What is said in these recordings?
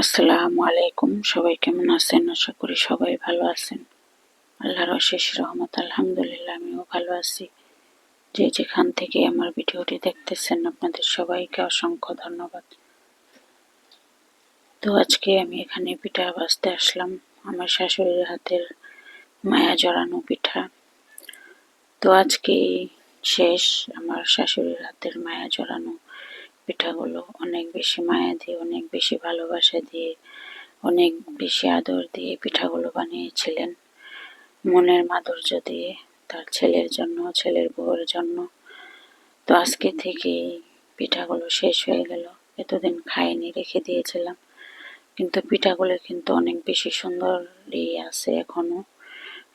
আসসালামু আলাইকুম। সবাই কেমন আছেন? আশা করি সবাই ভালো আছেন। আল্লাহর অশেষ রহমত, আলহামদুলিল্লাহ, আমিও ভালো আছি। যে যেখান থেকে আমার ভিডিওটি দেখতেছেন, আপনাদের সবাইকে অসংখ্য ধন্যবাদ। তো আজকে আমি এখানে পিঠা বাজতে আসলাম। আমার শাশুড়ির হাতের মায়া জড়ানো পিঠা। তো আজকে শেষ আমার শাশুড়ির হাতের মায়া জড়ানো পিঠাগুলো অনেক বেশি মায়া দিয়ে, অনেক বেশি ভালোবাসা দিয়ে, অনেক বেশি আদর দিয়ে পিঠাগুলো বানিয়েছিলেন। মনের মাধুর্য দিয়ে, তার ছেলের জন্য, ছেলের বউয়ের জন্য। তো আজকে থেকে পিঠাগুলো শেষ হয়ে গেল। এতদিন খাইনি, রেখে দিয়েছিলাম। কিন্তু পিঠাগুলো কিন্তু অনেক বেশি সুন্দরই আছে এখনও,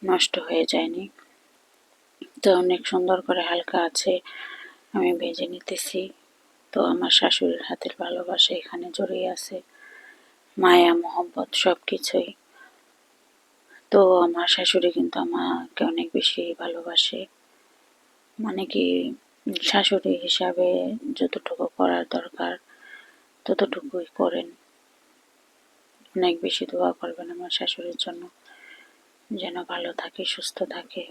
নষ্ট হয়ে যায়নি। তো অনেক সুন্দর করে হালকা আছে, আমি ভেজে নিতেছি। তো আমার শাশুড়ির হাতের ভালোবাসা এখানে জড়িয়ে আছে। মায়া, মোহব্বত সব কিছুই তো আমার শাশুড়ি কিন্তু আমাকে অনেক বেশি ভালোবাসে। মানে কি, শাশুড়ি হিসাবে যতটুকু করার দরকার, ততটুকুই করেন। অনেক বেশি দোয়া করবেন আমার শাশুড়ির জন্য, যেন ভালো থাকে, সুস্থ থাকে।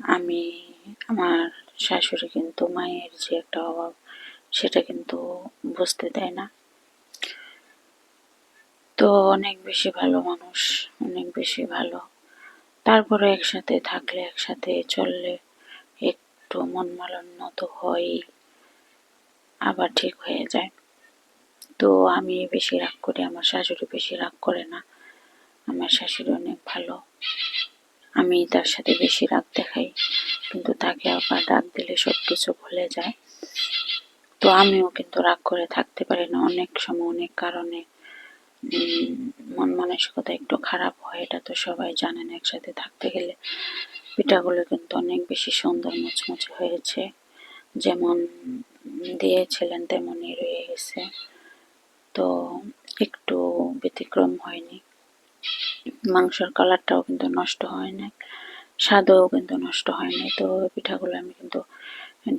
আমি, আমার শাশুড়ি কিন্তু মায়ের যে একটা অভাব সেটা কিন্তু বুঝতে দেয় না। তো অনেক বেশি ভালো মানুষ, অনেক বেশি ভালো। তারপরে একসাথে থাকলে, একসাথে চললে একটু মন মালান্য তো হয়ই, আবার ঠিক হয়ে যায়। তো আমি বেশি রাগ করি, আমার শাশুড়ি বেশি রাগ করে না। আমার শাশুড়ি অনেক ভালো। আমি তার সাথে বেশি রাগ দেখাই, কিন্তু তাকে আবার ডাক দিলে সব কিছু ভুলে যায়। তো আমিও কিন্তু রাগ করে থাকতে পারি না অনেক সময়, অনেক কারণে। মন মানসিকতা একটু খারাপ হয়, এটা তো সবাই জানেন একসাথে থাকতে গেলে। পিঠাগুলো কিন্তু অনেক বেশি সুন্দর মুচমুচে হয়েছে। যেমন দিয়েছিলেন তেমনই রয়ে গেছে। তো একটু ব্যতিক্রম হয়নি। মাংসর কালারটাও কিন্তু নষ্ট হয়নি স্বাদও কিন্তু নষ্ট হয়নি তো পিঠাগুলো আমি কিন্তু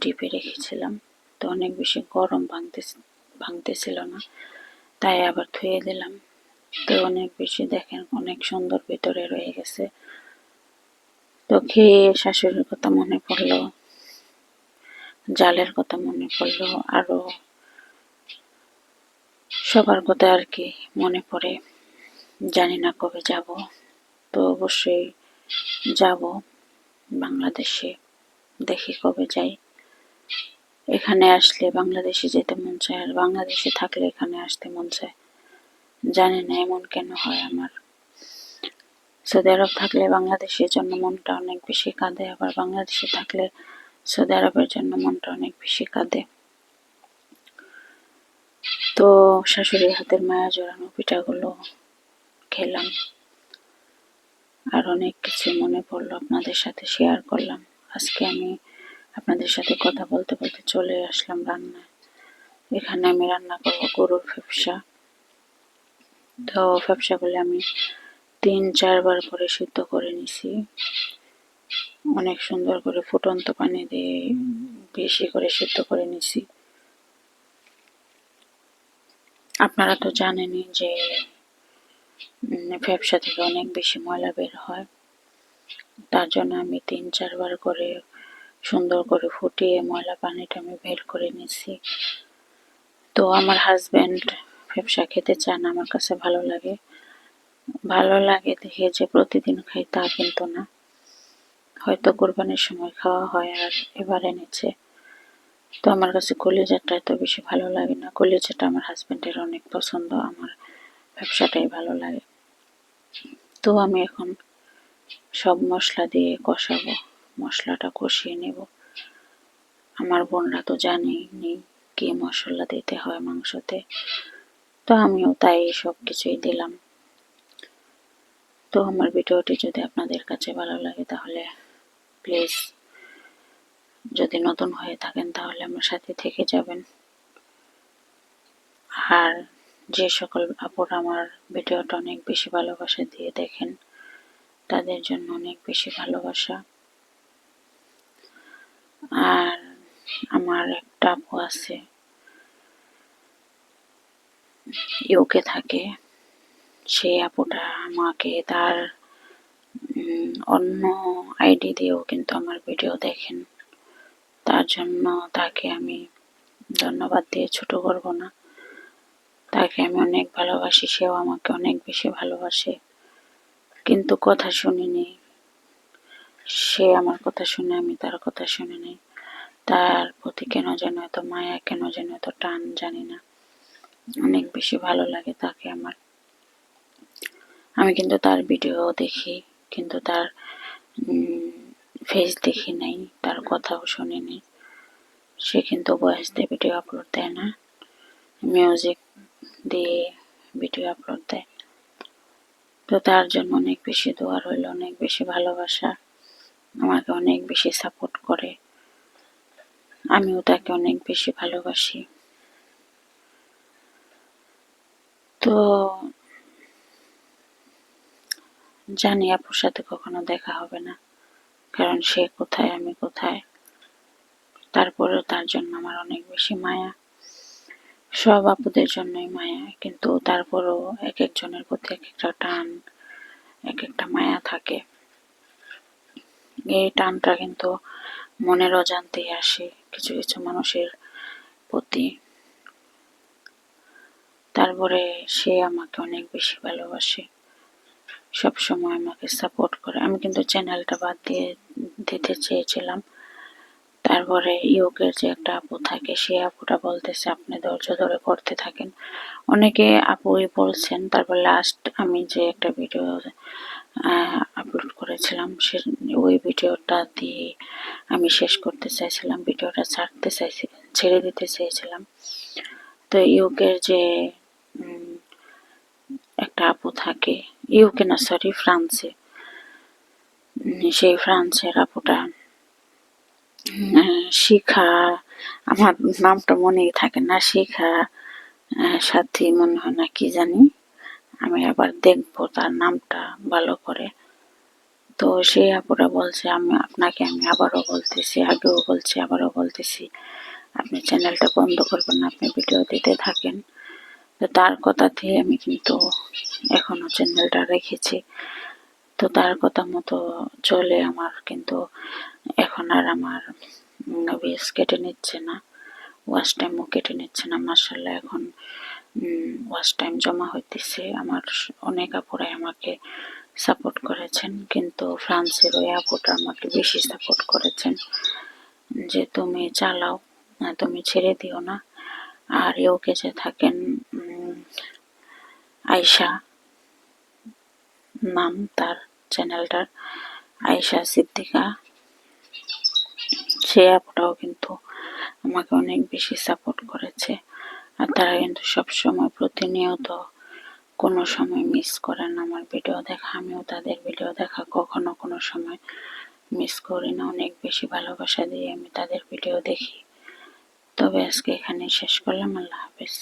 ডিপে রেখেছিলাম। তো অনেক বেশি গরম ভাঙতে ভাঙতেছিল না। তাই আবার ধুয়ে দিলাম। তো অনেক বেশি দেখেন অনেক সুন্দর ভিতরে রয়ে গেছে। তো খেয়ে শাশুড়ির কথা মনে পড়ল। জালের কথা মনে পড়ল। আরও সবার কথা আর কি মনে পড়ে। জানি না কবে যাব। তো অবশ্যই যাব বাংলাদেশে। দেখি কবে যাই। এখানে আসলে বাংলাদেশে যেতে মন চায় আর বাংলাদেশে থাকলে এখানে আসতে মন চায়। জানি না এমন কেন হয় আমার। সৌদি আরব থাকলে বাংলাদেশের জন্য মনটা অনেক বেশি কাঁদে, আবার বাংলাদেশে থাকলে সৌদি আরবের জন্য মনটা অনেক বেশি কাঁদে। তো শাশুড়ির হাতের মায়া জড়ানো পিঠাগুলো খেলাম। আর অনেক কিছু মনে পড়ল আপনাদের সাথে শেয়ার করলাম। আজকে আমি আপনাদের সাথে কথা বলতে বলতে চলে আসলাম রান্নায়। এখানে আমি রান্না করব গরুর ফেপসা। তো ফেপসাগুলো আমি তিন, চারবার করে সিদ্ধ করে নিছি। অনেক সুন্দর করে ফুটন্ত পানি দিয়ে বেশি করে সিদ্ধ করে নিছি। আপনারা তো জানেনই যে ব্যবসা থেকে অনেক বেশি ময়লা বের হয়। তার জন্য আমি তিন, চারবার করে সুন্দর করে ফুটিয়ে ময়লা পানিটা আমি বের করে নিছি তো আমার হাজব্যান্ড ব্যবসা খেতে চান আমার কাছে ভালো লাগে। ভালো লাগে দেখে যে প্রতিদিন খাই তা কিন্তু না। হয়তো কোরবানির সময় খাওয়া হয় আর এবার এনেছে। তো আমার কাছে কলিজাটা এত বেশি ভালো লাগে না। কলিজাটা আমার হাজব্যান্ডের অনেক পছন্দ, আমার ব্যবসাটাই ভালো লাগে। তো আমি এখন সব মশলা দিয়ে কষাবো। মশলাটা কষিয়ে নেব। আমার বোনরা তো জানেই নেই কি মশলা দিতে হয় মাংসতে। তো আমিও তাই সব কিছুই দিলাম। তো আমার ভিডিওটি যদি আপনাদের কাছে ভালো লাগে তাহলে প্লিজ যদি নতুন হয়ে থাকেন তাহলে আমার সাথে থেকে যাবেন। আর যে সকল আপুর আমার ভিডিওটা অনেক বেশি ভালোবাসা দিয়ে দেখেন, তাদের জন্য অনেক বেশি ভালোবাসা। আর আমার একটা আপু আছে। ইউকে থাকে। সেই আপুটা আমাকে তার অন্য আইডি দিয়েও কিন্তু আমার ভিডিও দেখেন। তার জন্য তাকে আমি ধন্যবাদ দিয়ে ছোট করব না। তাকে আমি অনেক ভালোবাসি। সেও আমাকে অনেক বেশি ভালোবাসে। কিন্তু কথা শুনিনি। সে আমার কথা শুনে, আমি তার কথা শুনিনি তার প্রতি কেন যেন এত মায়া, কেন যেন এত টান জানি না। অনেক বেশি ভালো লাগে তাকে আমার। আমি কিন্তু তার ভিডিও দেখি, কিন্তু তার ফেস দেখি নাই, তার কথাও শুনিনি সে কিন্তু বয়স দিয়ে ভিডিও আপলোড দেয় না। মিউজিক দিয়ে ভিডিও আপলোড দেয়। তো তার জন্য অনেক বেশি দোয়া রইল, অনেক বেশি ভালোবাসা। আমাকে অনেক বেশি সাপোর্ট করে। আমিও তাকে অনেক বেশি ভালোবাসি। তো জানি আপুর সাথে কখনো দেখা হবে না, কারণ সে কোথায়, আমি কোথায়। তারপরেও তার জন্য আমার অনেক বেশি মায়া। সব আপুদের জন্যই মায়া, কিন্তু তারপরেও এক একজনের প্রতি এক একটা টান, এক একটা মায়া থাকে। এই টানটা কিন্তু মনের অজান্তেই আসে কিছু কিছু মানুষের প্রতি। তারপরে সে আমাকে অনেক বেশি ভালোবাসে, সব সময় আমাকে সাপোর্ট করে। আমি কিন্তু চ্যানেলটা বাদ দিয়ে দিতে চেয়েছিলাম। তারপরে ইয়োগের যে একটা আপু থাকে, সে আপুটা বলতেছে, আপনি ধৈর্য ধরে করতে থাকেন। অনেকে আপুই বলছেন, তারপর লাস্ট আমি যে একটা ভিডিও করেছিলাম। সে ওই ভিডিওটা দিয়ে আমি শেষ করতে চাইছিলাম ভিডিওটা ছাড়তে চাইছি ছেড়ে দিতে চেয়েছিলাম। তো ইউকের যে একটা আপু থাকে ইউকে না সরি ফ্রান্সে। সেই ফ্রান্সের আপুটা শিখা আমার নামটা মনেই থাকে না শিখা সাথী মনে হয় না কি জানি। আমি আবার দেখব তার নামটা ভালো করে। তো সেই আপুরা বলছে, আমি আপনাকে আমি আবারও বলতেছি, আগেও বলছি, আবারও বলতেছি। আপনি চ্যানেলটা বন্ধ করবেন, আপনি ভিডিও দিতে থাকেন। তো তার কথাতেই আমি কিন্তু এখনও চ্যানেলটা রেখেছি। তো তার কথা মতো চলে আমার কিন্তু এখন আর আমার ভিউজ কেটে নিচ্ছে না, ওয়াশ টাইমও কেটে নিচ্ছে না। মার্শাল্লাহ এখন ওয়াশ টাইম জমা হইতেছে। আমার অনেক আপুরাই আমাকে সাপোর্ট করেছেন, কিন্তু ফ্রান্সের ওই আপুটা আমাকে বেশি সাপোর্ট করেছেন যে তুমি চালাও তুমি ছেড়ে দিও না। আর ইউকে যে থাকেন আয়শা নাম তার চ্যানেলটার, আয়শা সিদ্দিকা, সে আপুটাও কিন্তু আমাকে অনেক বেশি সাপোর্ট করেছে। আর তারা কিন্তু সবসময় প্রতিনিয়ত কোনো সময় মিস করেন আমার ভিডিও দেখা, আমিও তাদের ভিডিও দেখা, কখনো কোনো সময় মিস করি না। অনেক বেশি ভালোবাসা দিয়ে আমি তাদের ভিডিও দেখি। তবে আজকে এখানে শেষ করলাম, আল্লাহ হাফিজ।